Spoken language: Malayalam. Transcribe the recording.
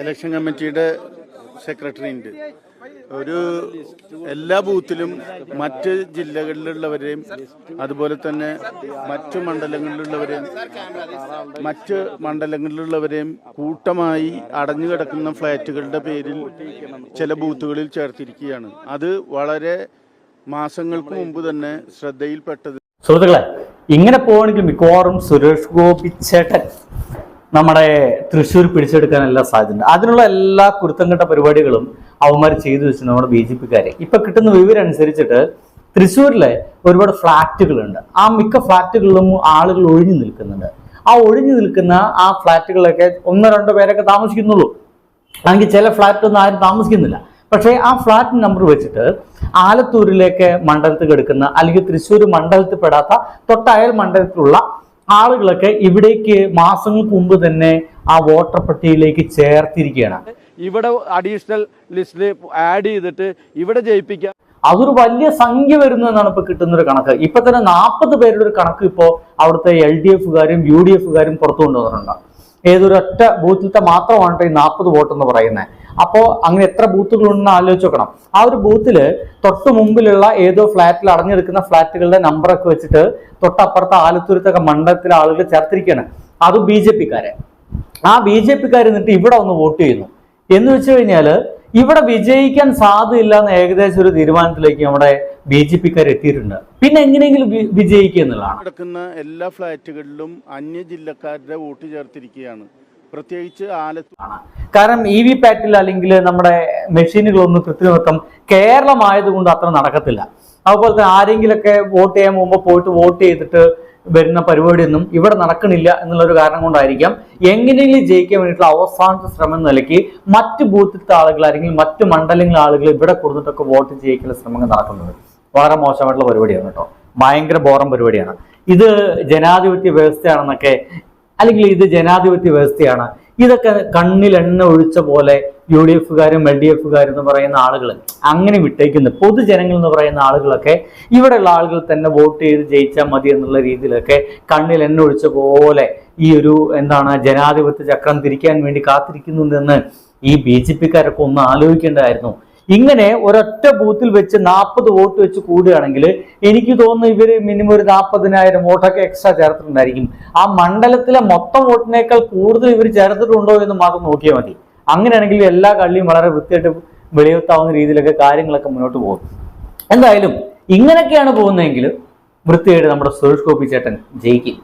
ഇലക്ഷൻ കമ്മിറ്റിയുടെ സെക്രട്ടറി ഉണ്ട് ഒരു എല്ലാ ബൂത്തിലും മറ്റ് ജില്ലകളിലുള്ളവരെയും അതുപോലെ തന്നെ മറ്റ് മണ്ഡലങ്ങളിലുള്ളവരെയും മറ്റ് മണ്ഡലങ്ങളിലുള്ളവരെയും കൂട്ടമായി അടഞ്ഞു കിടക്കുന്ന ഫ്ലാറ്റുകളുടെ പേരിൽ ചില ബൂത്തുകളിൽ ചേർത്തിരിക്കുകയാണ്. അത് വളരെ മാസങ്ങൾക്ക് മുമ്പ് തന്നെ ശ്രദ്ധയിൽപ്പെട്ടത്. സുഹൃത്തുക്കളെ ഇങ്ങനെ പോവാണെങ്കിൽ മിക്കവാറും സുരേഷ് ഗോപി ചേട്ടൻ നമ്മുടെ തൃശ്ശൂർ പിടിച്ചെടുക്കാനെല്ലാം സാധ്യതയുണ്ട്. അതിനുള്ള എല്ലാ കുരുത്തംകെട്ട പരിപാടികളും അവന്മാർ ചെയ്തു വെച്ചു നമ്മുടെ ബി ജെ പിക്കാരെ. ഇപ്പൊ കിട്ടുന്ന വിവരം അനുസരിച്ചിട്ട് തൃശ്ശൂരിലെ ഒരുപാട് ഫ്ളാറ്റുകളുണ്ട് ആ മിക്ക ഫ്ളാറ്റുകളിലും ആളുകൾ ഒഴിഞ്ഞു നിൽക്കുന്നുണ്ട്. ആ ഒഴിഞ്ഞു നിൽക്കുന്ന ആ ഫ്ളാറ്റുകളൊക്കെ ഒന്നോ രണ്ടോ പേരൊക്കെ താമസിക്കുന്നുള്ളൂ. അല്ലെങ്കിൽ ചില ഫ്ലാറ്റൊന്നും ആരും താമസിക്കുന്നില്ല. പക്ഷേ ആ ഫ്ലാറ്റ് നമ്പർ വെച്ചിട്ട് ആലത്തൂരിലേക്ക് മണ്ഡലത്തിൽ കിടക്കുന്ന അല്ലെങ്കിൽ തൃശ്ശൂർ മണ്ഡലത്തിൽ പെടാത്ത തൊട്ടയൽ മണ്ഡലത്തിലുള്ള ആളുകളൊക്കെ ഇവിടേക്ക് മാസങ്ങൾക്ക് മുമ്പ് തന്നെ ആ വോട്ടർ പട്ടികയിലേക്ക് ചേർത്തിരിക്കുകയാണ്. ഇവിടെ അഡീഷണൽ ലിസ്റ്റിൽ ആഡ് ചെയ്തിട്ട് ഇവിടെ ജയിപ്പിക്കാം. അതൊരു വലിയ സംഖ്യ വരുന്നു എന്നാണ് ഇപ്പൊ കിട്ടുന്ന ഒരു കണക്ക്. ഇപ്പൊ തന്നെ നാൽപ്പത് പേരുടെ ഒരു കണക്ക് ഇപ്പോ അവിടുത്തെ എൽ ഡി എഫുകാരും യു ഡി എഫുകാരും പുറത്തു കൊണ്ടുവന്നിട്ടുണ്ട്. ഏതൊരു ഒറ്റ ബൂത്തിലത്തെ മാത്രമാണ് ഈ നാൽപ്പത് വോട്ട് എന്ന് പറയുന്നത്? അപ്പോൾ അങ്ങനെ എത്ര ബൂത്തുകളുണ്ടെന്ന് ആലോചിച്ച് നോക്കണം. ആ ഒരു ബൂത്തിൽ തൊട്ട് മുമ്പിലുള്ള ഏതോ ഫ്ലാറ്റിൽ അടഞ്ഞെടുക്കുന്ന ഫ്ലാറ്റുകളുടെ നമ്പറൊക്കെ വെച്ചിട്ട് തൊട്ടപ്പുറത്തെ ആലത്തൂരത്തൊക്കെ മണ്ഡലത്തിലെ ആളുകൾ ചേർത്തിരിക്കുകയാണ്. അത് ബി ജെ പിക്കാരെ. ആ ബി ജെ പിക്കാർ എന്നിട്ട് ഇവിടെ ഒന്ന് വോട്ട് ചെയ്യുന്നു. എന്ന് വെച്ച് കഴിഞ്ഞാൽ ഇവിടെ വിജയിക്കാൻ സാധ്യതയില്ല എന്ന് ഏകദേശം ഒരു തീരുമാനത്തിലേക്ക് നമ്മുടെ ബി ജെ പിക്കാർ എത്തിയിട്ടുണ്ട്. പിന്നെ എങ്ങനെയെങ്കിലും വിജയിക്കുക എന്നുള്ളതാണ്. എല്ലാ ഫ്ലാറ്റുകളിലും അന്യ ജില്ലക്കാരുടെ വോട്ട് ചേർത്തിരിക്കുകയാണ്. പ്രത്യേകിച്ച് കാരണം ഇ വി പാറ്റിൽ അല്ലെങ്കിൽ നമ്മുടെ മെഷീനുകളൊന്നും കൃത്രിമത്വം കേരളമായതുകൊണ്ട് അത്ര നടക്കത്തില്ല. അതുപോലെ തന്നെ ആരെങ്കിലൊക്കെ വോട്ട് ചെയ്യാൻ പോകുമ്പോൾ പോയിട്ട് വോട്ട് ചെയ്തിട്ട് വരുന്ന പരിപാടിയൊന്നും ഇവിടെ നടക്കണില്ല എന്നുള്ള ഒരു കാരണം കൊണ്ടായിരിക്കാം. എങ്ങനെയെങ്കിലും ജയിക്കാൻ വേണ്ടിയിട്ടുള്ള അവസാനത്തെ ശ്രമം നിലയ്ക്ക് മറ്റ് ബൂത്തിലത്തെ ആളുകൾ അല്ലെങ്കിൽ മറ്റ് മണ്ഡലങ്ങളിലെ ആളുകൾ ഇവിടെ കൊടുത്തിട്ടൊക്കെ വോട്ട് ചെയ്യിക്കുന്ന ശ്രമങ്ങൾ നടക്കുന്നത്. വളരെ മോശമായിട്ടുള്ള പരിപാടിയാണ് കേട്ടോ. ഭയങ്കര ബോറം പരിപാടിയാണ്. ഇത് ജനാധിപത്യ വ്യവസ്ഥയാണെന്നൊക്കെ അല്ലെങ്കിൽ ഇത് ജനാധിപത്യ വ്യവസ്ഥയാണ്. ഇതൊക്കെ കണ്ണിൽ എണ്ണ ഒഴിച്ച പോലെ യു ഡി എഫുകാരും എൽ ഡി എഫുകാരും എന്ന് പറയുന്ന ആളുകൾ അങ്ങനെ വിട്ടേക്കുന്ന. പൊതുജനങ്ങൾ എന്ന് പറയുന്ന ആളുകളൊക്കെ ഇവിടെയുള്ള ആളുകൾ തന്നെ വോട്ട് ചെയ്ത് ജയിച്ചാൽ മതി എന്നുള്ള രീതിയിലൊക്കെ കണ്ണിൽ എണ്ണ ഒഴിച്ച പോലെ ഈ ഒരു എന്താണ് ജനാധിപത്യ ചക്രം തിരിക്കാൻ വേണ്ടി കാത്തിരിക്കുന്നുണ്ടെന്ന് ഈ ബി ജെ പിക്കാരൊക്കെ ഒന്ന് ആലോചിക്കേണ്ടതായിരുന്നു. ഇങ്ങനെ ഒരൊറ്റ ബൂത്തിൽ വെച്ച് നാൽപ്പത് വോട്ട് വെച്ച് കൂടുകയാണെങ്കിൽ എനിക്ക് തോന്നുന്നു ഇവർ മിനിമം ഒരു നാൽപ്പതിനായിരം വോട്ടൊക്കെ എക്സ്ട്രാ ചേർത്തിട്ടുണ്ടായിരിക്കും. ആ മണ്ഡലത്തിലെ മൊത്തം വോട്ടിനേക്കാൾ കൂടുതൽ ഇവർ ചേർത്തിട്ടുണ്ടോ എന്ന് മാത്രം നോക്കിയാൽ മതി. അങ്ങനെയാണെങ്കിൽ എല്ലാ കള്ളിയും വളരെ വൃത്തിയായിട്ട് വെളിയുത്താവുന്ന രീതിയിലൊക്കെ കാര്യങ്ങളൊക്കെ മുന്നോട്ട് പോകും. എന്തായാലും ഇങ്ങനെയൊക്കെയാണ് പോകുന്നതെങ്കിൽ വൃത്തിയായിട്ട് നമ്മുടെ സുരേഷ് ഗോപി ചേട്ടൻ ജയിക്കും.